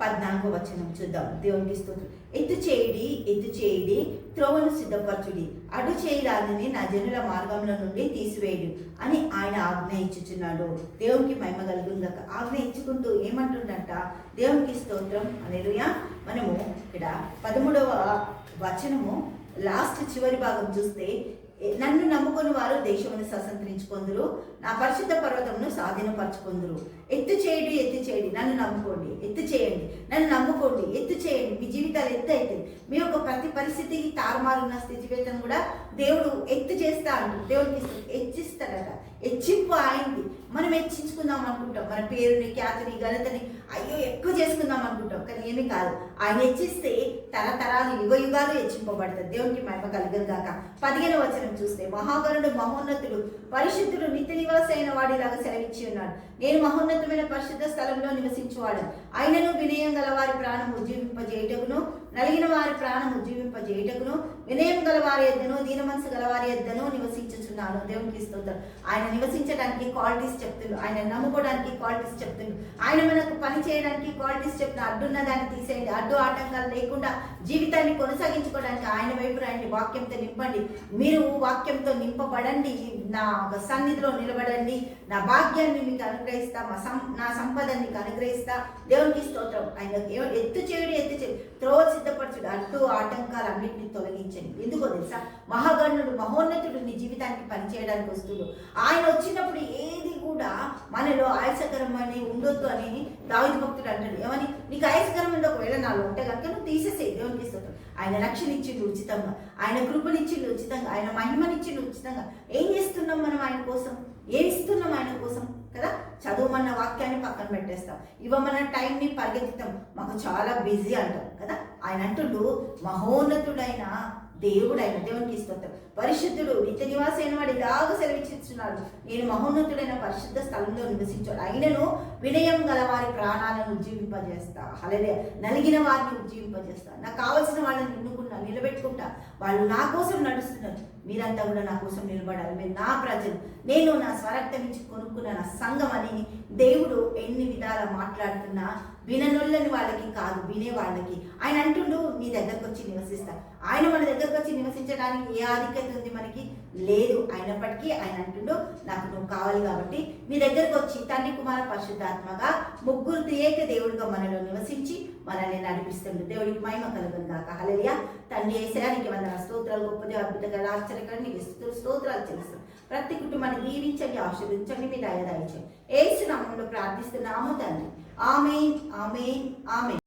పద్నాధిక వచనం చూద్దాం. దేవునికి స్తోత్రం. ఎత్తు చేయడి ఎత్తు చేయడి త్రోవను సిద్ధపరచుడి. అడు చేయరాదని నా జనుల మార్గంలో నుండి తీసివేయడు అని ఆయన ఆజ్ఞ ఇచ్చుచున్నాడు. దేవునికి మహిమ కలుగుందాక ఆజ్ఞ ఇచ్చుకుంటూ ఏమంటుండంట? దేవునికి స్తోత్రం. అనేలుయా మనము ఇక్కడ పదమూడవ వచనము లాస్ట్ చివరి భాగం చూస్తే నన్ను నమ్ముకుని వారు దేశమును స్వతంత్రించుకొందురు. నా పరిశుద్ధ పర్వతమును స్వాధీనపరచుకుందరు. ఎత్తు చేయండి ఎత్తు చేయండి నన్ను నమ్ముకోండి. ఎత్తు చేయండి నన్ను నమ్ముకోండి ఎత్తు చేయండి. మీ జీవితాలు ఎత్తు అవుతాయి మీ యొక్క ప్రతి పరిస్థితికి తారుమారున్న స్థితివేతం కూడా దేవుడు ఎత్తు చేస్తా అంటారు దేవుడికి హెచ్చిస్తాడట. హెచ్చింపు ఆయనది. మనం హెచ్చించుకుందాం అనుకుంటాం. మన పేరుని ఖ్యాతిని ఘనతని అయ్యో చేసుకుందాం అనుకుంటాం. కానీ ఏమీ కాదు. ఆయన హెచ్చిస్తే తరతరాలు యుగ యుగాలు హెచ్చింపబడతారు దేవునికి మహిమ కలుగదు గాక. పదిహేను వచనం చూస్తే మహాగరుడు మహోన్నతుడు పరిశుద్ధుడు నిత్య నివాస అయిన వాడిలాగా సెలవిచ్చి ఉన్నాడు. నేను మహోన్నతమైన పరిశుద్ధ స్థలంలో నివసించువాడు ఆయనను వినయం గల వారి ప్రాణం ఉజ్జీవింపజేయటకును నలిగిన వారి ప్రాణం ఉజ్జీవింపజేయటకును వినయం గల వారి ఎద్దను దీన మనసు గల వారి ఎద్దను నివసించుచున్నాను. దేవునికి స్తోత్రం. ఆయన నివసించడానికి క్వాలిటీస్ చెప్తున్నాడు ఆయన నమ్ముకోవడానికి క్వాలిటీస్ చెప్తున్నాడు ఆయన మనకు పని చేయడానికి క్వాలిటీస్ చెప్తున్న అడ్డున్న దాన్ని తీసేయండి. అడ్డు ఆటంకాలు లేకుండా జీవితాన్ని కొనసాగించుకోవడానికి ఆయన వైపు రండి వాక్యంతో నింపండి. మీరు వాక్యంతో నింపబడండి. నా సన్నిధిలో నిలబడండి. నా భాగ్యాన్ని మీకు అనుగ్రహిస్తా మా సం నా సంపదని నీకు అనుగ్రహిస్తా. దేవునికి స్తోత్రం. ఆయన ఎవ- ఎత్తు చేయడు ఎత్తు చేయడు. త్రోవ సిద్ధపరచుడు అడ్డు ఆటంకాలు అన్నింటినీ తొలగించండి. ఎందుకో తెలుసా? మహాగణుడు మహోన్నతుడు నీ జీవితానికి పనిచేయడానికి వస్తుడు. ఆయన వచ్చినప్పుడు ఏది కూడా మనలో ఆయాసకరమని ఉండొద్దు అని దావిది భక్తుడు అంటాడు. ఏమని? నీకు ఆయాసకరమైన ఒకవేళ నాలో ఉంటే కనుక నువ్వు తీసేసే దేవునికి స్తోత్రం. ఆయన రక్షణ ఇచ్చిండు ఉచితంగా. ఆయన కృపనిచ్చిండు ఉచితంగా. ఆయన మహిమనిచ్చిండు ఉచితంగా. ఏం చేస్తున్నాం మనం ఆయన కోసం? ఏం ఇస్తున్నాం ఆయన కోసం? పక్కన పెట్టేస్తాం. ఇవ్వమన్న టైంని పరిగెత్తుతాం. మాకు చాలా బిజీ అంటాం కదా? ఆయన అంటుండు మహోన్నతుడైన దేవుడైన దేవునికి స్తోత్రం. పరిశుద్ధుడు నిత్య నివాసైన వాడు ఇలాగ సెలవిచ్చిస్తున్నాడు. నేను మహోన్నతుడైన పరిశుద్ధ స్థలంలో నివసించాడు అయినను వినయం గల వారి ప్రాణాలను ఉజ్జీవింపజేస్తా. అలాగే నలిగిన వారిని ఉజ్జీవింపజేస్తా. నాకు కావలసిన వాళ్ళని ఎన్నుకున్నా. పెట్టుకుంటా వాళ్ళు నా కోసం నడుస్తున్నారు. మీరంతా కూడా నా కోసం నిలబడాలి. మీరు నా ప్రజలు. నేను నా స్వరక్త నుంచి కొనుక్కున్న నా సంఘం అని దేవుడు ఎన్ని విధాల మాట్లాడుతున్నా విననొల్లని వాళ్ళకి కాదు వినే వాళ్ళకి. ఆయన అంటుండు నీ దగ్గరకు వచ్చి నివసిస్తా. ఆయన మన దగ్గరకు వచ్చి నివసించడానికి ఏ ఆధిక్యత ఉంది మనకి? లేదు. అయినప్పటికీ ఆయన అంటుండు నాకు నువ్వు కావాలి కాబట్టి నీ దగ్గరకు వచ్చి తండ్రి కుమార పరిశుద్ధాత్మగా ముగ్గురు ఏక దేవుడిగా మనలో నివసించి మనల్ని నడిపిస్తుండు దేవుడికి మహిమ కలుగును కాక హలలియా తండ్రి ఏసయానికి వందన స్తోత్రాలు గొప్పది అద్భుతంగా ఆశ్చర్యకరంగా నీకు స్తు- స్తోత్రాలు చేస్తాం ప్రతి కుటుంబాన్ని దీవించండి ఆశీర్వించండి మీ దయదాయించండి ఏసు నామంలో ప్రార్థిస్తున్నాము తండ్రి. Amen amen amen.